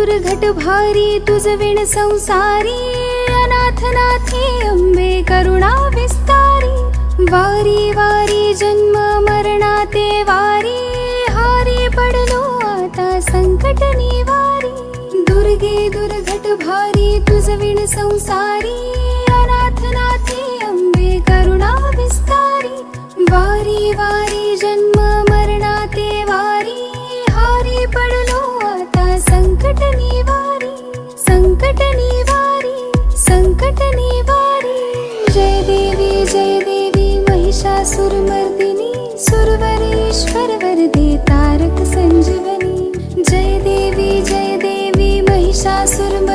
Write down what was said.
दुर्घट भारी तुझ विण संसारी अनाथनाथी अंबे करुणा विस्तारी वारी वारी जन्म मरणाते वारी हारी पडलो आता संकट निवारी. दुर्गे दुर्घट भारी तुझ विण संसारी जय देवी महिषासुरमर्दिनी सुरवरेश्वरवरदे तारक संजीवनी। जय देवी जय देवी महिषासुरम